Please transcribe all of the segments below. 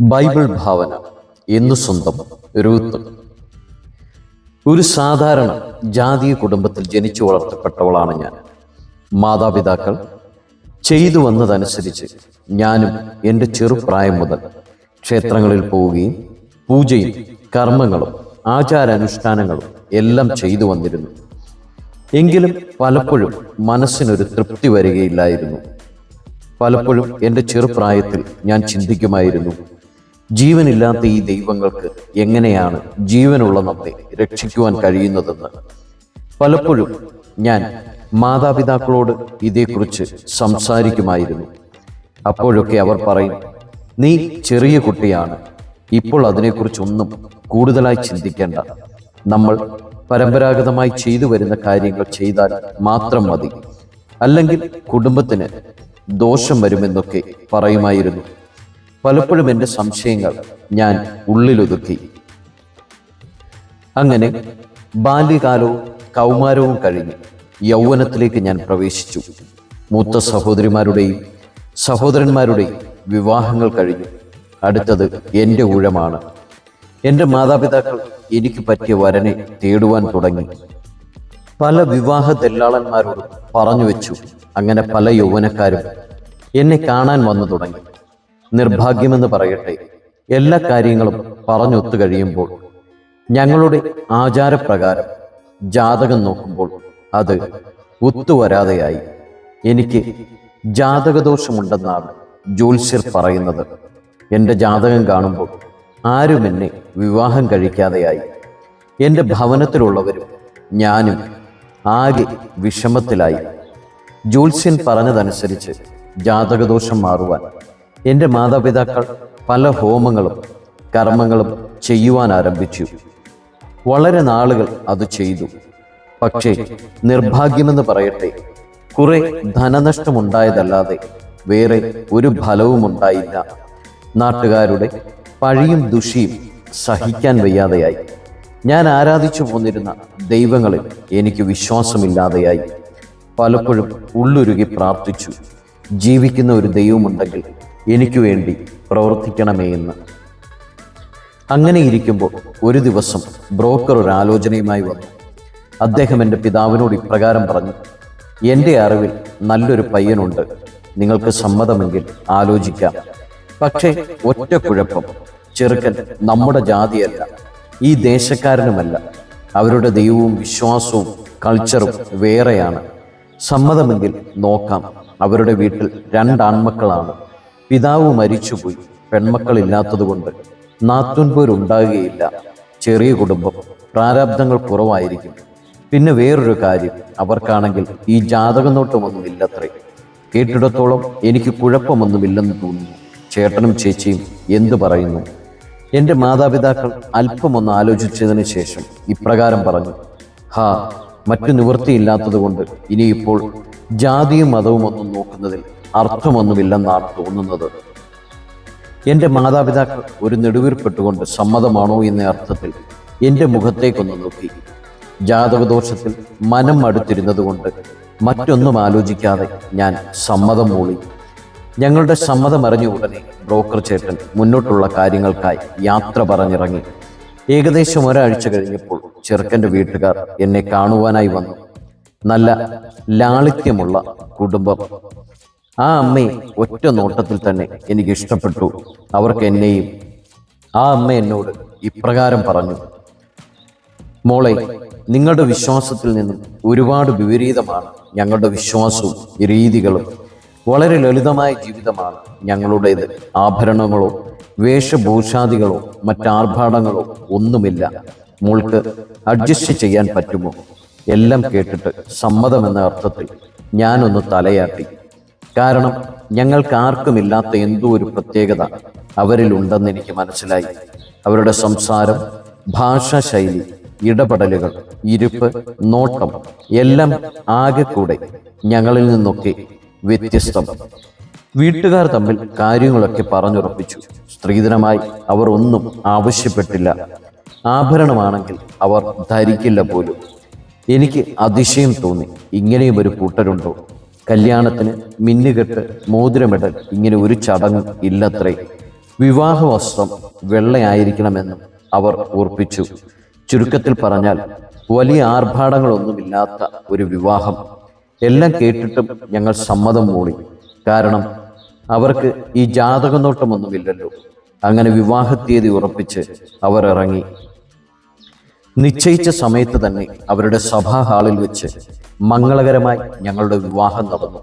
Bible ഭാവന എന്നു സ്വന്തം Ruth ഒരു സാധാരണ ജാതീയ കുടുംബത്തിൽ ജനിച്ചു വളർത്തപ്പെട്ടവളാണ് ഞാൻ. മാതാപിതാക്കൾ ചെയ്തു വന്നതനുസരിച്ച് ഞാനും എന്റെ ചെറുപ്രായം മുതൽ ക്ഷേത്രങ്ങളിൽ പോവുകയും പൂജയും കർമ്മങ്ങളും ആചാരാനുഷ്ഠാനങ്ങളും എല്ലാം ചെയ്തു വന്നിരുന്നു. എങ്കിലും പലപ്പോഴും മനസ്സിനൊരു തൃപ്തി വരികയില്ലായിരുന്നു. പലപ്പോഴും എന്റെ ചെറുപ്രായത്തിൽ ഞാൻ ചിന്തിക്കുമായിരുന്നു ജീവനില്ലാത്ത ഈ ദൈവങ്ങൾക്ക് എങ്ങനെയാണ് ജീവനുള്ള നമ്മെ രക്ഷിക്കുവാൻ കഴിയുന്നതെന്ന്? പലപ്പോഴും ഞാൻ മാതാപിതാക്കളോട് ഇതേക്കുറിച്ച് സംസാരിക്കുമായിരുന്നു. അപ്പോഴൊക്കെ അവർ പറയും നീ ചെറിയ കുട്ടിയാണ്. ഇപ്പോൾ അതിനെക്കുറിച്ചൊന്നും കൂടുതലായി ചിന്തിക്കേണ്ട. നമ്മൾ പരമ്പരാഗതമായി ചെയ്തു വരുന്ന കാര്യങ്ങൾ ചെയ്താൽ മാത്രം മതി. അല്ലെങ്കിൽ കുടുംബത്തിന് ദോഷം വരുമെന്നൊക്കെ പറയുമായിരുന്നു. പലപ്പോഴും എന്റെ സംശയങ്ങൾ ഞാൻ ഉള്ളിലൊതുക്കി. അങ്ങനെ ബാല്യകാലവും കൗമാരവും കഴിഞ്ഞ് യൗവനത്തിലേക്ക് ഞാൻ പ്രവേശിച്ചു. മൂത്ത സഹോദരിമാരുടെയും സഹോദരന്മാരുടെയും വിവാഹങ്ങൾ കഴിഞ്ഞു. അടുത്തത് എന്റെ ഊഴമാണ്. എന്റെ മാതാപിതാക്കൾ എനിക്ക് പറ്റിയ വരനെ തേടുവാൻ തുടങ്ങി. പല വിവാഹ ദല്ലാളന്മാരോടും പറഞ്ഞു വെച്ചു. അങ്ങനെ പല യൗവനക്കാരും എന്നെ കാണാൻ വന്നു തുടങ്ങി. നിർഭാഗ്യമെന്ന് പറയട്ടെ. എല്ലാ കാര്യങ്ങളും പറഞ്ഞൊത്തു കഴിയുമ്പോൾ ഞങ്ങളുടെ ആചാരപ്രകാരം ജാതകം നോക്കുമ്പോൾ അത് ഒത്തുവരാതെയായി. എനിക്ക് ജാതകദോഷമുണ്ടെന്നാണ് ജ്യോത്സ്യർ പറയുന്നത്. എന്റെ ജാതകം കാണുമ്പോൾ ആരും എന്നെ വിവാഹം കഴിക്കാതെയായി. എന്റെ ഭവനത്തിലുള്ളവരും ഞാനും ആകെ വിഷമത്തിലായി. ജ്യോത്സ്യൻ പറഞ്ഞതനുസരിച്ച് ജാതകദോഷം മാറുവാൻ എന്റെ മാതാപിതാക്കൾ പല ഹോമങ്ങളും കർമ്മങ്ങളും ചെയ്യുവാൻ ആരംഭിച്ചു. വളരെ നാളുകൾ അത് ചെയ്തു. പക്ഷേ നിർഭാഗ്യമെന്ന് പറയട്ടെ കുറെ ധനനഷ്ടമുണ്ടായതല്ലാതെ വേറെ ഒരു ഫലവും ഉണ്ടായില്ല. നാട്ടുകാരുടെ പഴിയും ദുഷിയും സഹിക്കാൻ വയ്യാതെയായി. ഞാൻ ആരാധിച്ചു പോന്നിരുന്ന ദൈവങ്ങളിൽ എനിക്ക് വിശ്വാസമില്ലാതെയായി. പലപ്പോഴും ഉള്ളുരുകി പ്രാർത്ഥിച്ചു. ജീവിക്കുന്ന ഒരു ദൈവമുണ്ടെങ്കിൽ എനിക്ക് വേണ്ടി പ്രവർത്തിക്കണമേ എന്ന്. അങ്ങനെ ഇരിക്കുമ്പോൾ ഒരു ദിവസം ബ്രോക്കർ ഒരു ആലോചനയുമായി വന്നു. അദ്ദേഹം എന്റെ പിതാവിനോട് ഇപ്രകാരം പറഞ്ഞു എന്റെ അറിവിൽ നല്ലൊരു പയ്യനുണ്ട്. നിങ്ങൾക്ക് സമ്മതമെങ്കിൽ ആലോചിക്കാം. പക്ഷേ ഒറ്റ കുഴപ്പം ചെറുക്കൻ നമ്മുടെ ജാതിയല്ല ഈ ദേശക്കാരനുമല്ല. അവരുടെ ദൈവവും വിശ്വാസവും കൾച്ചറും വേറെയാണ്. സമ്മതമെങ്കിൽ നോക്കാം അവരുടെ വീട്ടിൽ രണ്ടാൺമക്കളാണ് പിതാവ് മരിച്ചുപോയി. പെൺമക്കളില്ലാത്തതുകൊണ്ട് നാത്തുൻപോരുണ്ടാകുകയില്ല. ചെറിയ കുടുംബം പ്രാരാബ്ദങ്ങൾ കുറവായിരിക്കും. പിന്നെ വേറൊരു കാര്യം അവർക്കാണെങ്കിൽ ഈ ജാതകനോട്ടമൊന്നും ഇല്ലത്രേ കേട്ടിടത്തോളം എനിക്ക് കുഴപ്പമൊന്നുമില്ലെന്ന് തോന്നുന്നു. ചേട്ടനും ചേച്ചിയും എന്തു പറയുന്നു? എന്റെ മാതാപിതാക്കൾ അല്പമൊന്ന് ആലോചിച്ചതിന് ശേഷം ഇപ്രകാരം പറഞ്ഞു. ഹാ മറ്റു നിവൃത്തിയില്ലാത്തതുകൊണ്ട് ഇനിയിപ്പോൾ ജാതിയും മതവും ഒന്നും നോക്കുന്നതിൽ അർത്ഥമൊന്നുമില്ലെന്നാണ് തോന്നുന്നത്. എന്റെ മാതാപിതാക്കൾ ഒരു നെടുവീർപ്പെട്ടുകൊണ്ട് സമ്മതമാണോ എന്ന അർത്ഥത്തിൽ എന്റെ മുഖത്തേക്കൊന്ന് നോക്കി. ജാതകദോഷത്തിൽ മനം അടുത്തിരുന്നതുകൊണ്ട് മറ്റൊന്നും ആലോചിക്കാതെ ഞാൻ സമ്മതം മൂളി. ഞങ്ങളുടെ സമ്മതം അറിഞ്ഞ ഉടനെ ബ്രോക്കർ ചേട്ടൻ മുന്നോട്ടുള്ള കാര്യങ്ങൾക്കായി യാത്ര പറഞ്ഞിറങ്ങി. ഏകദേശം ഒരാഴ്ച കഴിഞ്ഞപ്പോൾ ചെറുക്കന്റെ വീട്ടുകാർ എന്നെ കാണുവാനായി വന്നു. നല്ല ലാളിത്യമുള്ള കുടുംബം. ആ അമ്മയെ ഒറ്റ നോട്ടത്തിൽ തന്നെ എനിക്ക് ഇഷ്ടപ്പെട്ടു. അവർക്ക് എന്നെയും. ആ അമ്മ എന്നോട് ഇപ്രകാരം പറഞ്ഞു. മോളെ നിങ്ങളുടെ വിശ്വാസത്തിൽ നിന്നും ഒരുപാട് വിപരീതമാണ് ഞങ്ങളുടെ വിശ്വാസവും രീതികളും. വളരെ ലളിതമായ ജീവിതമാണ് ഞങ്ങളുടേത്. ആഭരണങ്ങളോ വേഷഭൂഷാദികളോ മറ്റാർഭാടങ്ങളോ ഒന്നുമില്ല. മോൾക്ക് അഡ്ജസ്റ്റ് ചെയ്യാൻ പറ്റുമോ? എല്ലാം കേട്ടിട്ട് സമ്മതമെന്ന അർത്ഥത്തിൽ ഞാനൊന്ന് തലയാട്ടി. കാരണം ഞങ്ങൾക്ക് ആർക്കുമില്ലാത്ത എന്തോ ഒരു പ്രത്യേകത അവരിലുണ്ടെന്ന് എനിക്ക് മനസ്സിലായി. അവരുടെ സംസാരം ഭാഷാശൈലി ഇടപെടലുകൾ ഇരുപ്പ് നോട്ടം എല്ലാം ആകെ കൂടെ ഞങ്ങളിൽ നിന്നൊക്കെ വ്യത്യസ്തം. വീട്ടുകാർ തമ്മിൽ കാര്യങ്ങളൊക്കെ പറഞ്ഞുറപ്പിച്ചു. സ്ത്രീധനമായി അവർ ഒന്നും ആവശ്യപ്പെട്ടില്ല. ആഭരണമാണെങ്കിൽ അവർ ധരിക്കില്ല പോലും. എനിക്ക് അതിശയം തോന്നി. ഇങ്ങനെയും ഒരു കൂട്ടരുണ്ടോ? കല്യാണത്തിന് മിന്നുകെട്ട് മോതിരമിടൽ ഇങ്ങനെ ഒരു ചടങ്ങ് ഇല്ലത്രേ. വിവാഹ വസ്ത്രം വെള്ളയായിരിക്കണമെന്നും അവർ ഓർപ്പിച്ചു. ചുരുക്കത്തിൽ പറഞ്ഞാൽ വലിയ ആർഭാടങ്ങളൊന്നുമില്ലാത്ത ഒരു വിവാഹം. എല്ലാം കേട്ടിട്ടും ഞങ്ങൾ സമ്മതം മൂളി കാരണം അവർക്ക് ഈ ജാതകനോട്ടമൊന്നുമില്ലല്ലോ. അങ്ങനെ വിവാഹ തീയതി ഉറപ്പിച്ച് അവർ ഇറങ്ങി. നിശ്ചയിച്ച സമയത്ത് തന്നെ അവരുടെ സഭാ ഹാളിൽ വെച്ച് മംഗളകരമായി ഞങ്ങളുടെ വിവാഹം നടന്നു.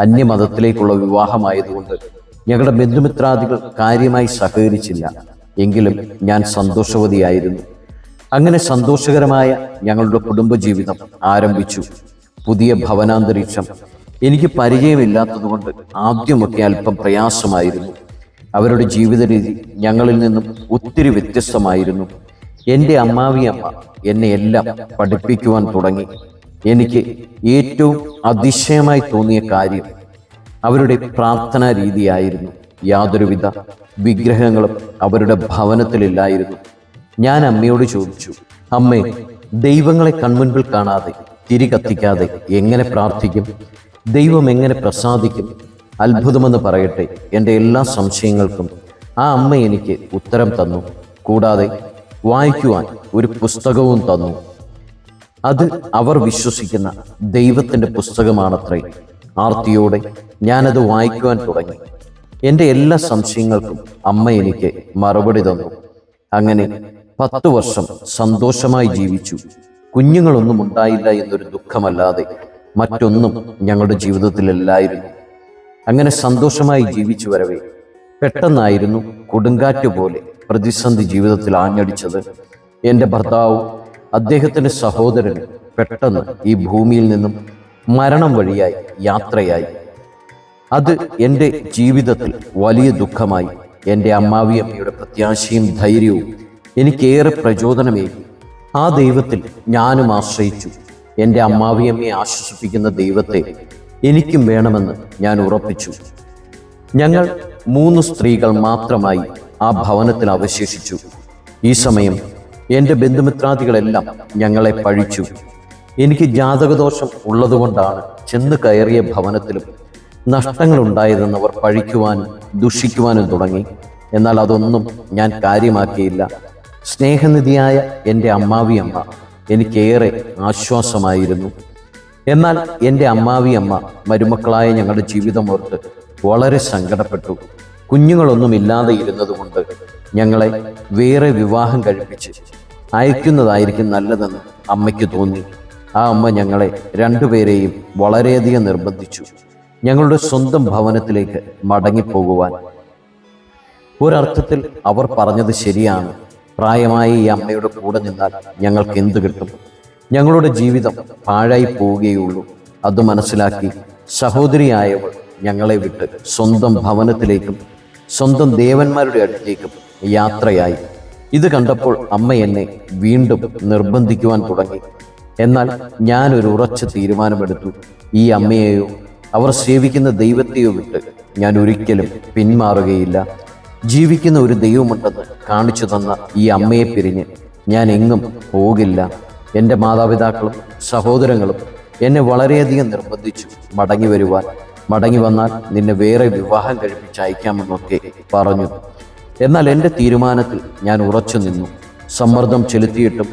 അന്യമതത്തിലേക്കുള്ള വിവാഹമായതുകൊണ്ട് ഞങ്ങളുടെ ബന്ധുമിത്രാദികൾ കാര്യമായി സഹകരിച്ചില്ല. എങ്കിലും ഞാൻ സന്തോഷവതിയായിരുന്നു. അങ്ങനെ സന്തോഷകരമായ ഞങ്ങളുടെ കുടുംബജീവിതം ആരംഭിച്ചു. പുതിയ ഭവനാന്തരീക്ഷം. എനിക്ക് പരിചയമില്ലാത്തതുകൊണ്ട് ആദ്യമൊക്കെ അല്പം പ്രയാസമായിരുന്നു. അവരുടെ ജീവിത രീതി ഞങ്ങളിൽ നിന്നും ഒത്തിരി വ്യത്യസ്തമായിരുന്നു. എന്റെ അമ്മാവിയമ്മ എന്നെ എല്ലാം പഠിപ്പിക്കുവാൻ തുടങ്ങി. എനിക്ക് ഏറ്റവും അതിശയമായി തോന്നിയ കാര്യം അവരുടെ പ്രാർത്ഥനാ രീതിയായിരുന്നു. യാതൊരുവിധ വിഗ്രഹങ്ങളും അവരുടെ ഭവനത്തിലില്ലായിരുന്നു. ഞാൻ അമ്മയോട് ചോദിച്ചു അമ്മേ ദൈവങ്ങളെ കൺമുൻപിൽ കാണാതെ തിരി കത്തിക്കാതെ എങ്ങനെ പ്രാർത്ഥിക്കും? ദൈവം എങ്ങനെ പ്രസാദിക്കും? അത്ഭുതമെന്ന് പറയട്ടെ എന്റെ എല്ലാ സംശയങ്ങൾക്കും ആ അമ്മ എനിക്ക് ഉത്തരം തന്നു. കൂടാതെ വായിക്കുവാൻ ഒരു പുസ്തകവും തന്നു. അത് അവർ വിശ്വസിക്കുന്ന ദൈവത്തിന്റെ പുസ്തകമാണത്രേ. ആർത്തിയോടെ ഞാനത് വായിക്കുവാൻ തുടങ്ങി. എന്റെ എല്ലാ സംശയങ്ങൾക്കും അമ്മ എനിക്ക് മറുപടി തന്നു. അങ്ങനെ പത്തു വർഷം സന്തോഷമായി ജീവിച്ചു. കുഞ്ഞുങ്ങളൊന്നും ഉണ്ടായില്ല എന്നൊരു ദുഃഖമല്ലാതെ മറ്റൊന്നും ഞങ്ങളുടെ ജീവിതത്തിലല്ലായിരുന്നു. അങ്ങനെ സന്തോഷമായി ജീവിച്ചു വരവേ. പെട്ടെന്നായിരുന്നു കൊടുങ്കാറ്റ് പോലെ പ്രതിസന്ധി ജീവിതത്തിൽ ആഞ്ഞടിച്ചത് എന്റെ ഭർത്താവ് അദ്ദേഹത്തിന്റെ സഹോദരൻ പെട്ടെന്ന് ഈ ഭൂമിയിൽ നിന്നും മരണം വഴിയായി യാത്രയായി. അത് എന്റെ ജീവിതത്തിൽ വലിയ ദുഃഖമായി. എന്റെ അമ്മാവിയമ്മയുടെ പ്രത്യാശയും ധൈര്യവും എനിക്കേറെ പ്രചോദനമേകി. ആ ദൈവത്തിൽ ഞാനും ആശ്രയിച്ചു. എന്റെ അമ്മാവിയമ്മയെ ആശ്വസിപ്പിക്കുന്ന ദൈവത്തെ എനിക്കും വേണമെന്ന് ഞാൻ ഉറപ്പിച്ചു. ഞങ്ങൾ മൂന്ന് സ്ത്രീകൾ മാത്രമായി ആ ഭവനത്തിൽ അവശേഷിച്ചു. ഈ സമയം എന്റെ ബന്ധുമിത്രാദികളെല്ലാം ഞങ്ങളെ പഴിച്ചു. എനിക്ക് ജാതകദോഷം ഉള്ളതുകൊണ്ടാണ് ചെന്ന് കയറിയ ഭവനത്തിലും നഷ്ടങ്ങളുണ്ടായതെന്ന് അവർ പഴിക്കുവാനും ദുഷിക്കുവാനും തുടങ്ങി. എന്നാൽ അതൊന്നും ഞാൻ കാര്യമാക്കിയില്ല. സ്നേഹനിധിയായ എന്റെ അമ്മാവിയമ്മ എനിക്കേറെ ആശ്വാസമായിരുന്നു. എന്നാൽ എന്റെ അമ്മാവിയമ്മ മരുമക്കളായ ഞങ്ങളുടെ ജീവിതം ഓർത്ത് വളരെ സങ്കടപ്പെട്ടു. കുഞ്ഞുങ്ങളൊന്നുമില്ലാതെ ഇരുന്നതുകൊണ്ട് ഞങ്ങളെ വേറെ വിവാഹം കഴിപ്പിച്ച് അയക്കുന്നതായിരിക്കും നല്ലതെന്ന് അമ്മയ്ക്ക് തോന്നി. ആ അമ്മ ഞങ്ങളെ രണ്ടുപേരെയും വളരെയധികം നിർബന്ധിച്ചു. ഞങ്ങളുടെ സ്വന്തം ഭവനത്തിലേക്ക് മടങ്ങിപ്പോകുവാൻ. ഒരർത്ഥത്തിൽ അവർ പറഞ്ഞത് ശരിയാണ്. പ്രായമായ ഈ അമ്മയുടെ കൂടെ നിന്നാൽ ഞങ്ങൾക്ക് എന്ത് കിട്ടും? ഞങ്ങളുടെ ജീവിതം പാഴായി പോവുകയുള്ളൂ. അത് മനസ്സിലാക്കി സഹോദരിയായവൾ ഞങ്ങളെ വിട്ട് സ്വന്തം ഭവനത്തിലേക്കും സ്വന്തം ദേവന്മാരുടെ അടുത്തേക്കും യാത്രയായി. ഇത് കണ്ടപ്പോൾ അമ്മ എന്നെ വീണ്ടും നിർബന്ധിക്കുവാൻ തുടങ്ങി. എന്നാൽ ഞാൻ ഒരു ഉറച്ച തീരുമാനമെടുത്തു. ഈ അമ്മയെയോ അവർ സേവിക്കുന്ന ദൈവത്തെയോ വിട്ട് ഞാൻ ഒരിക്കലും പിന്മാറുകയില്ല. ജീവിക്കുന്ന ഒരു ദൈവമുണ്ടെന്ന് കാണിച്ചു തന്ന ഈ അമ്മയെ പിരിഞ്ഞ് ഞാൻ എങ്ങും പോകില്ല. എന്റെ മാതാപിതാക്കളും സഹോദരങ്ങളും എന്നെ വളരെയധികം നിർബന്ധിച്ചു മടങ്ങി വരുവാൻ. മടങ്ങി വന്നാൽ നിന്നെ വേറെ വിവാഹം കഴിപ്പിച്ച് അയക്കാമെന്നൊക്കെ പറഞ്ഞു. എന്നാൽ എന്റെ തീരുമാനത്തിൽ ഞാൻ ഉറച്ചു നിന്നു. സമ്മർദ്ദം ചെലുത്തിയിട്ടും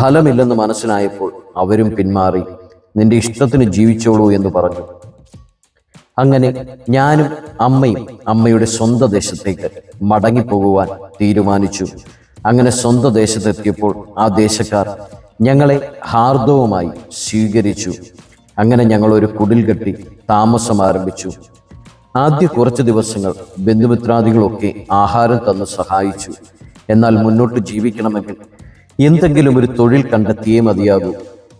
ഫലമില്ലെന്ന് മനസ്സിലായപ്പോൾ അവരും പിന്മാറി. നിന്റെ ഇഷ്ടത്തിന് ജീവിച്ചോളൂ എന്ന് പറഞ്ഞു. അങ്ങനെ ഞാനും അമ്മയും അമ്മയുടെ സ്വന്തം ദേശത്തേക്ക് മടങ്ങിപ്പോകുവാൻ തീരുമാനിച്ചു. അങ്ങനെ സ്വന്തം ദേശത്തെത്തിയപ്പോൾ ആ ദേശക്കാർ ഞങ്ങളെ ഹാർദവുമായി സ്വീകരിച്ചു. അങ്ങനെ ഞങ്ങൾ ഒരു കുടിൽ കെട്ടി താമസം ആരംഭിച്ചു. ആദ്യ കുറച്ച് ദിവസങ്ങൾ ബന്ധുമിത്രാദികളൊക്കെ ആഹാരം തന്ന് സഹായിച്ചു. എന്നാൽ മുന്നോട്ട് ജീവിക്കണമെങ്കിൽ എന്തെങ്കിലും ഒരു തൊഴിൽ കണ്ടെത്തിയേ മതിയാകൂ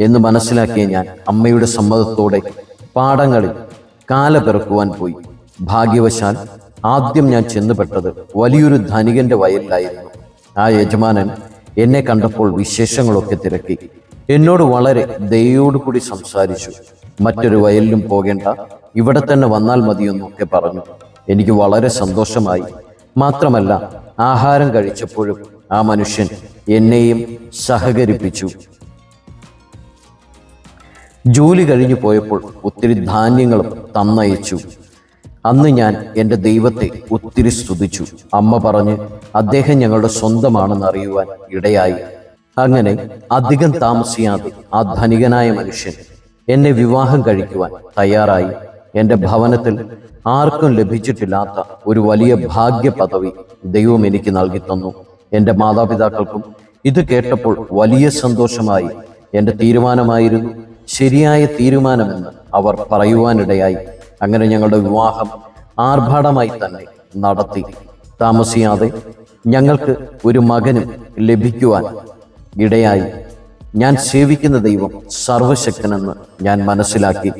എന്ന് മനസ്സിലാക്കിയ ഞാൻ അമ്മയുടെ സമ്മതത്തോടെ പാടങ്ങളിൽ കാല പിറക്കുവാൻ പോയി. ഭാഗ്യവശാൽ ആദ്യം ഞാൻ ചെന്നുപെട്ടത് വലിയൊരു ധനികന്റെ വയലിലായിരുന്നു. ആ യജമാനൻ എന്നെ കണ്ടപ്പോൾ വിശേഷങ്ങളൊക്കെ തിരക്കി. എന്നോട് വളരെ ദയോടു കൂടി സംസാരിച്ചു. മറ്റൊരു വയലിലും പോകേണ്ട. ഇവിടെ തന്നെ വന്നാൽ മതിയെന്നൊക്കെ പറഞ്ഞു. എനിക്ക് വളരെ സന്തോഷമായി. മാത്രമല്ല ആഹാരം കഴിച്ചപ്പോഴും ആ മനുഷ്യൻ എന്നെയും സഹകരിപ്പിച്ചു. ജോലി കഴിഞ്ഞു പോയപ്പോൾ ഒത്തിരി ധാന്യങ്ങളും തന്നയച്ചു. അന്ന് ഞാൻ എന്റെ ദൈവത്തെ ഒത്തിരി സ്തുതിച്ചു. അമ്മ പറഞ്ഞ് അദ്ദേഹം ഞങ്ങളുടെ സ്വന്തമാണെന്ന് അറിയുവാൻ ഇടയായി. അങ്ങനെ അധികം താമസിയാതെ ആ ധനികനായ മനുഷ്യൻ എന്നെ വിവാഹം കഴിക്കുവാൻ തയ്യാറായി. എന്റെ ഭവനത്തിൽ ആർക്കും ലഭിച്ചിട്ടില്ലാത്ത ഒരു വലിയ ഭാഗ്യ പദവി ദൈവം എനിക്ക് നൽകി തന്നു. എന്റെ മാതാപിതാക്കൾക്കും ഇത് കേട്ടപ്പോൾ വലിയ സന്തോഷമായി. എന്റെ തീരുമാനമായിരുന്നു ശരിയായ തീരുമാനമെന്ന് അവർ പറയുവാനിടയായി. അങ്ങനെ ഞങ്ങളുടെ വിവാഹം ആർഭാടമായി തന്നെ നടത്തി. താമസിയാതെ ഞങ്ങൾക്ക് ഒരു മകനും ലഭിക്കുവാൻ ഇടയായി. ഞാൻ സേവിക്കുന്ന ദൈവം സർവശക്തനെന്ന് ഞാൻ മനസ്സിലാക്കി.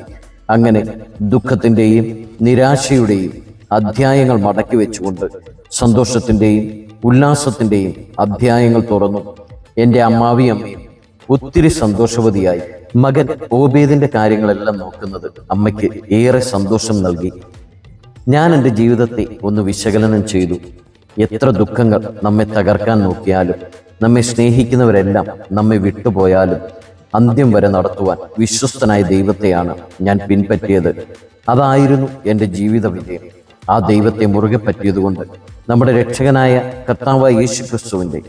അങ്ങനെ ദുഃഖത്തിന്റെയും നിരാശയുടെയും അധ്യായങ്ങൾ മടക്കി വെച്ചുകൊണ്ട് സന്തോഷത്തിന്റെയും ഉല്ലാസത്തിന്റെയും അധ്യായങ്ങൾ തുറന്നു. എന്റെ അമ്മാവിയമ്മയും ഒത്തിരി സന്തോഷവതിയായി. മകൻ ഓബേദിന്റെ കാര്യങ്ങളെല്ലാം നോക്കുന്നത് അമ്മയ്ക്ക് ഏറെ സന്തോഷം നൽകി. ഞാൻ എന്റെ ജീവിതത്തെ ഒന്ന് വിശകലനം ചെയ്തു. എത്ര ദുഃഖങ്ങൾ നമ്മെ തകർക്കാൻ നോക്കിയാലും നമ്മെ സ്നേഹിക്കുന്നവരെല്ലാം നമ്മെ വിട്ടുപോയാലും അന്ത്യം വരെ നടത്തുവാൻ വിശ്വസ്തനായ ദൈവത്തെയാണ് ഞാൻ പിൻപറ്റിയത്. അതായിരുന്നു എന്റെ ജീവിത വിജയം ആ ദൈവത്തെ മുറുകെ പറ്റിയതുകൊണ്ട് നമ്മുടെ രക്ഷകനായ കർത്താവായ യേശു ക്രിസ്തുവിന്റെ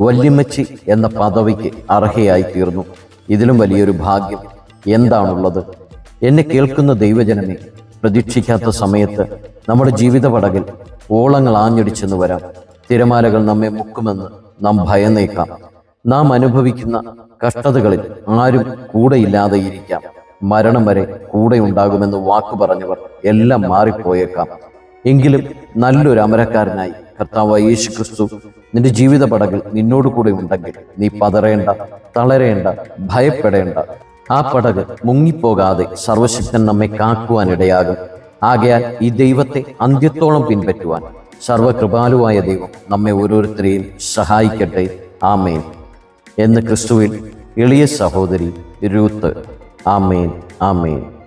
വല്യമ്മച്ചി എന്ന പദവിക്ക് അർഹയായി തീർന്നു. ഇതിലും വലിയൊരു ഭാഗ്യം എന്താണുള്ളത്? എന്നെ കേൾക്കുന്ന ദൈവജനമേ പ്രതീക്ഷിക്കാത്ത സമയത്ത് നമ്മുടെ ജീവിത പടകിൽ ഓളങ്ങൾ ആഞ്ഞടിച്ചെന്ന് വരാം. തിരമാലകൾ നമ്മെ മുക്കുമെന്ന് നാം ഭയന്നേക്കാം. നാം അനുഭവിക്കുന്ന കഷ്ടതകളിൽ ആരും കൂടെയില്ലാതെ ഇരിക്കാം. മരണം വരെ കൂടെ ഉണ്ടാകുമെന്ന് വാക്കു പറഞ്ഞവർ എല്ലാം മാറിപ്പോയേക്കാം. എങ്കിലും നല്ലൊരു അമരക്കാരനായി കർത്താവ് യേശു ക്രിസ്തു നിന്റെ ജീവിത പടകിൽ നിന്നോട് കൂടെ ഉണ്ടെങ്കിൽ നീ പതറേണ്ട തളരേണ്ട ഭയപ്പെടേണ്ട. ആ പടക് മുങ്ങിപ്പോകാതെ സർവശക്തൻ നമ്മെ കാക്കുവാനിടയാകും. ആകയാൽ ഈ ദൈവത്തെ അന്ത്യത്തോളം പിൻപറ്റുവാൻ സർവകൃപാലുവായ ദൈവം നമ്മെ ഓരോരുത്തരെയും സഹായിക്കട്ടെ. ആമേൻ. എന്ന് ക്രിസ്തുവിൽ എളിയ സഹോദരി രൂത്ത്. ആമേൻ. ആമേൻ.